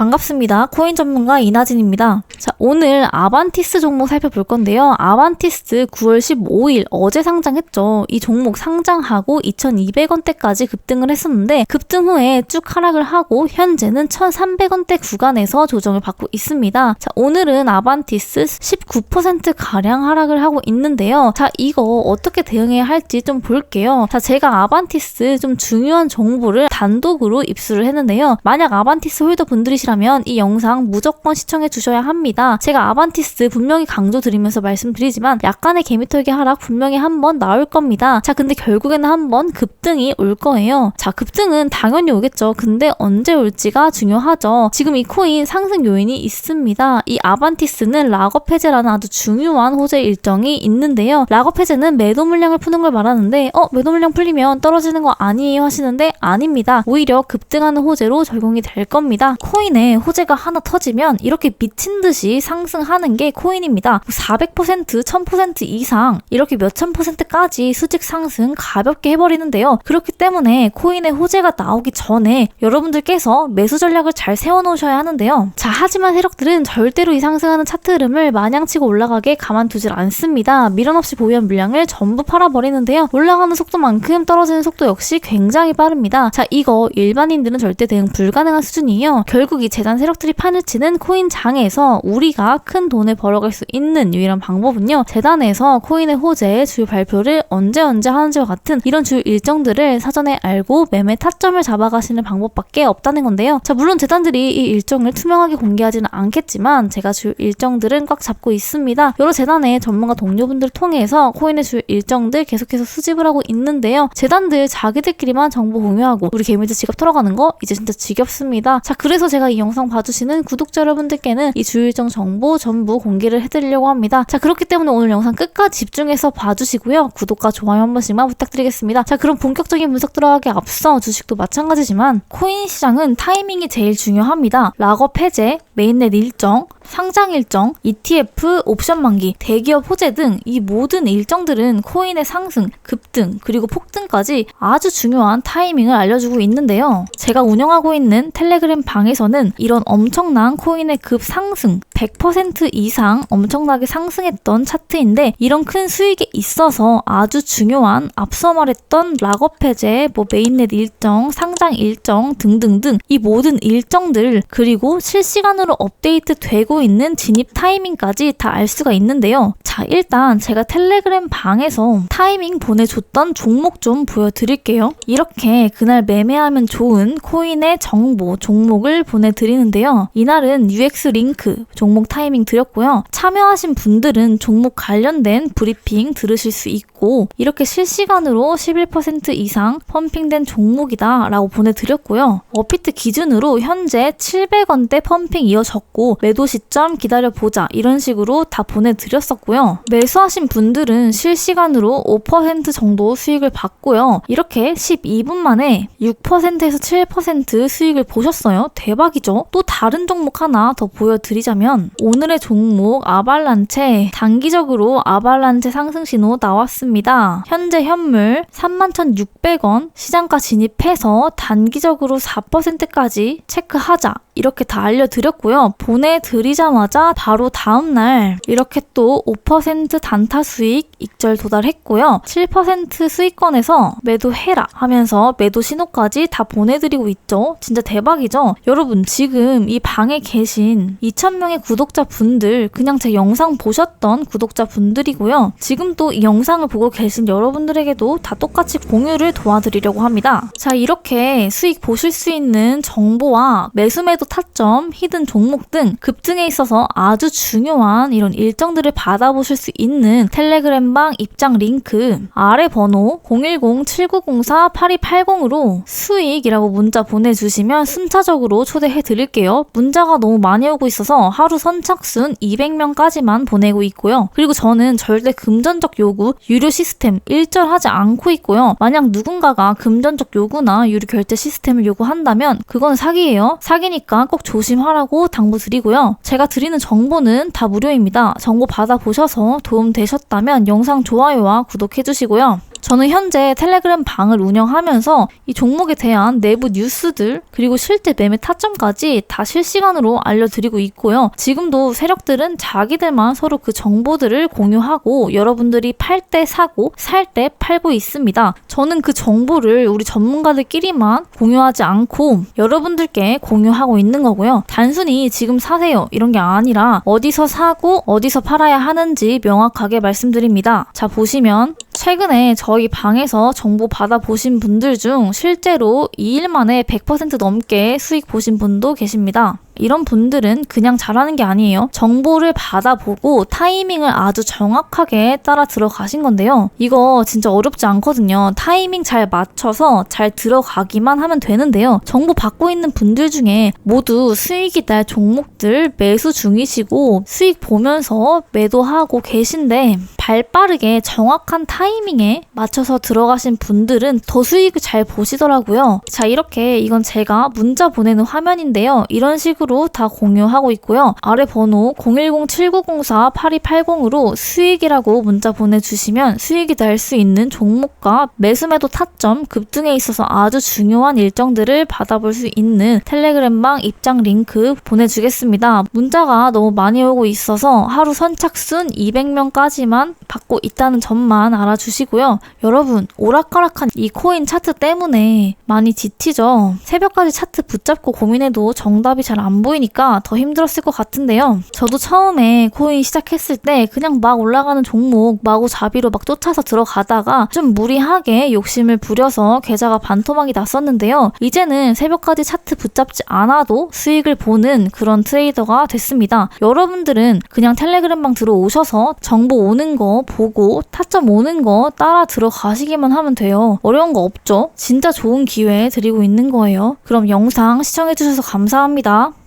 반갑습니다. 코인 전문가 이나진입니다. 자, 오늘 아반티스 종목 살펴볼 건데요. 아반티스 9월 15일 어제 상장했죠. 이 종목 상장하고 2,200원대까지 급등을 했었는데 급등 후에 쭉 하락을 하고 현재는 1,300원대 구간에서 조정을 받고 있습니다. 자, 오늘은 아반티스 19% 가량 하락을 하고 있는데요. 자, 이거 어떻게 대응해야 할지 좀 볼게요. 자, 제가 아반티스 좀 중요한 정보를 단독으로 입수를 했는데요. 만약 아반티스 홀더 분들이시 라면 이 영상 무조건 시청해 주셔야 합니다. 제가 아반티스 분명히 강조드리면서 말씀드리지만 약간의 개미털기 하락 분명히 한번 나올 겁니다. 자, 근데 결국에는 한번 급등이 올 거예요. 자, 급등은 당연히 오겠죠. 근데 언제 올지가 중요하죠. 지금 이 코인 상승 요인이 있습니다. 이 아반티스는 락업 해제라는 아주 중요한 호재 일정이 있는데요. 락업 해제는 매도 물량을 푸는 걸 말하는데 어 매도 물량 풀리면 떨어지는 거 아니에요 하시는데 아닙니다. 오히려 급등하는 호재로 적용이 될 겁니다. 코인 에 호재가 하나 터지면 이렇게 미친 듯이 상승하는 게 코인입니다. 400% 1000% 이상 이렇게 몇천 퍼센트까지 수직 상승 가볍게 해버리는데요. 그렇기 때문에 코인의 호재가 나오기 전에 여러분들께서 매수 전략을 잘 세워놓으셔야 하는데요. 자 하지만 세력들은 절대로 이 상승하는 차트 흐름을 마냥 치고 올라가게 가만두질 않습니다. 미련 없이 보유한 물량을 전부 팔아버리는데요. 올라가는 속도만큼 떨어지는 속도 역시 굉장히 빠릅니다. 자 이거 일반인들은 절대 대응 불가능한 수준이에요. 결국 이 재단 세력들이 판을 치는 코인 장에서 우리가 큰 돈을 벌어갈 수 있는 유일한 방법은요. 재단에서 코인의 호재 주요 발표를 언제 언제 하는지와 같은 이런 주요 일정들을 사전에 알고 매매 타점을 잡아가시는 방법밖에 없다는 건데요. 자 물론 재단들이 이 일정을 투명하게 공개하지는 않겠지만 제가 주요 일정들은 꽉 잡고 있습니다. 여러 재단의 전문가 동료분들 통해서 코인의 주요 일정들 계속해서 수집을 하고 있는데요. 재단들 자기들끼리만 정보 공유하고 우리 개미들 지갑 털어가는 거 이제 진짜 지겹습니다. 자 그래서 제가 이 영상 봐주시는 구독자 여러분들께는 이 주요 일정 정보 전부 공개를 해드리려고 합니다. 자 그렇기 때문에 오늘 영상 끝까지 집중해서 봐주시고요. 구독과 좋아요 한 번씩만 부탁드리겠습니다. 자 그럼 본격적인 분석 들어가기 앞서 주식도 마찬가지지만 코인 시장은 타이밍이 제일 중요합니다. 락업 해제, 메인넷 일정, 상장 일정, ETF, 옵션 만기, 대기업 호재 등 이 모든 일정들은 코인의 상승, 급등, 그리고 폭등까지 아주 중요한 타이밍을 알려주고 있는데요. 제가 운영하고 있는 텔레그램 방에서는 이런 엄청난 코인의 급 상승, 100% 이상 엄청나게 상승했던 차트인데 이런 큰 수익에 있어서 아주 중요한 앞서 말했던 락업 해제, 뭐 메인넷 일정, 상장 일정 등등등 이 모든 일정들 그리고 실시간으로 업데이트 되고 있는 진입 타이밍까지 다 알 수가 있는데요. 자, 일단 제가 텔레그램 방에서 타이밍 보내줬던 종목 좀 보여드릴게요. 이렇게 그날 매매하면 좋은 코인의 정보, 종목을 보내 드리는데요. 이날은 UX 링크 종목 타이밍 드렸고요. 참여하신 분들은 종목 관련된 브리핑 들으실 수 있고 이렇게 실시간으로 11% 이상 펌핑된 종목이다 라고 보내드렸고요. 어피트 기준으로 현재 700원대 펌핑 이어졌고 매도 시점 기다려보자 이런 식으로 다 보내드렸었고요. 매수하신 분들은 실시간으로 5% 정도 수익을 받고요. 이렇게 12분 만에 6%에서 7% 수익을 보셨어요. 대박이죠? 또 다른 종목 하나 더 보여드리자면 오늘의 종목 아발란체 단기적으로 아발란체 상승 신호 나왔습니다. 현재 현물 31,600원 시장가 진입해서 단기적으로 4%까지 체크하자 이렇게 다 알려드렸고요. 보내드리자마자 바로 다음날 이렇게 또 5% 단타 수익 익절 도달했고요. 7% 수익권에서 매도해라 하면서 매도 신호까지 다 보내드리고 있죠. 진짜 대박이죠? 여러분 지금 이 방에 계신 2,000명의 구독자 분들 그냥 제 영상 보셨던 구독자 분들이고요. 지금 또 이 영상을 보고 계신 여러분들에게도 다 똑같이 공유를 도와드리려고 합니다. 자 이렇게 수익 보실 수 있는 정보와 매수 매도 타점, 히든 종목 등 급등에 있어서 아주 중요한 이런 일정들을 받아보실 수 있는 텔레그램방 입장 링크 아래 번호 010-7904-8280으로 수익이라고 문자 보내주시면 순차적으로 초대해 드릴게요. 문자가 너무 많이 오고 있어서 하루 선착순 200명까지만 보내고 있고요. 그리고 저는 절대 금전적 요구, 유료 시스템 일절하지 않고 있고요. 만약 누군가가 금전적 요구나 유료 결제 시스템을 요구한다면 그건 사기예요. 사기니까 꼭 조심하라고 당부드리고요. 제가 드리는 정보는 다 무료입니다. 정보 받아보셔서 도움 되셨다면 영상 좋아요와 구독해주시고요. 저는 현재 텔레그램 방을 운영하면서 이 종목에 대한 내부 뉴스들 그리고 실제 매매 타점까지 다 실시간으로 알려드리고 있고요. 지금도 세력들은 자기들만 서로 그 정보들을 공유하고 여러분들이 팔 때 사고 살 때 팔고 있습니다. 저는 그 정보를 우리 전문가들끼리만 공유하지 않고 여러분들께 공유하고 있는 거고요. 단순히 지금 사세요 이런 게 아니라 어디서 사고 어디서 팔아야 하는지 명확하게 말씀드립니다. 자 보시면 최근에 저희 방에서 정보 받아보신 분들 중 실제로 2일 만에 100% 넘게 수익 보신 분도 계십니다. 이런 분들은 그냥 잘하는 게 아니에요. 정보를 받아보고 타이밍을 아주 정확하게 따라 들어가신 건데요. 이거 진짜 어렵지 않거든요. 타이밍 잘 맞춰서 잘 들어가기만 하면 되는데요. 정보 받고 있는 분들 중에 모두 수익이 날 종목들 매수 중이시고 수익 보면서 매도하고 계신데 발 빠르게 정확한 타이밍에 맞춰서 들어가신 분들은 더 수익을 잘 보시더라고요. 자, 이렇게 이건 제가 문자 보내는 화면인데요. 이런 식으로 다 공유하고 있고요. 아래 번호 010-7904-8280으로 수익이라고 문자 보내주시면 수익이 날 수 있는 종목과 매수매도 타점, 급등에 있어서 아주 중요한 일정들을 받아볼 수 있는 텔레그램방 입장 링크 보내주겠습니다. 문자가 너무 많이 오고 있어서 하루 선착순 200명까지만 받고 있다는 점만 알아주시고요. 여러분, 오락가락한 이 코인 차트 때문에 많이 지치죠? 새벽까지 차트 붙잡고 고민해도 정답이 잘안 보이니까 더 힘들었을 것 같은데요. 저도 처음에 코인 시작했을 때 그냥 막 올라가는 종목 마구 자비로 막 쫓아서 들어가다가 좀 무리하게 욕심을 부려서 계좌가 반토막이 났었는데요. 이제는 새벽까지 차트 붙잡지 않아도 수익을 보는 그런 트레이더가 됐습니다. 여러분들은 그냥 텔레그램방 들어오셔서 정보 오는 거 보고 타점 오는 거 따라 들어가시기만 하면 돼요. 어려운 거 없죠? 진짜 좋은 기회 드리고 있는 거예요. 그럼 영상 시청해주셔서 감사합니다.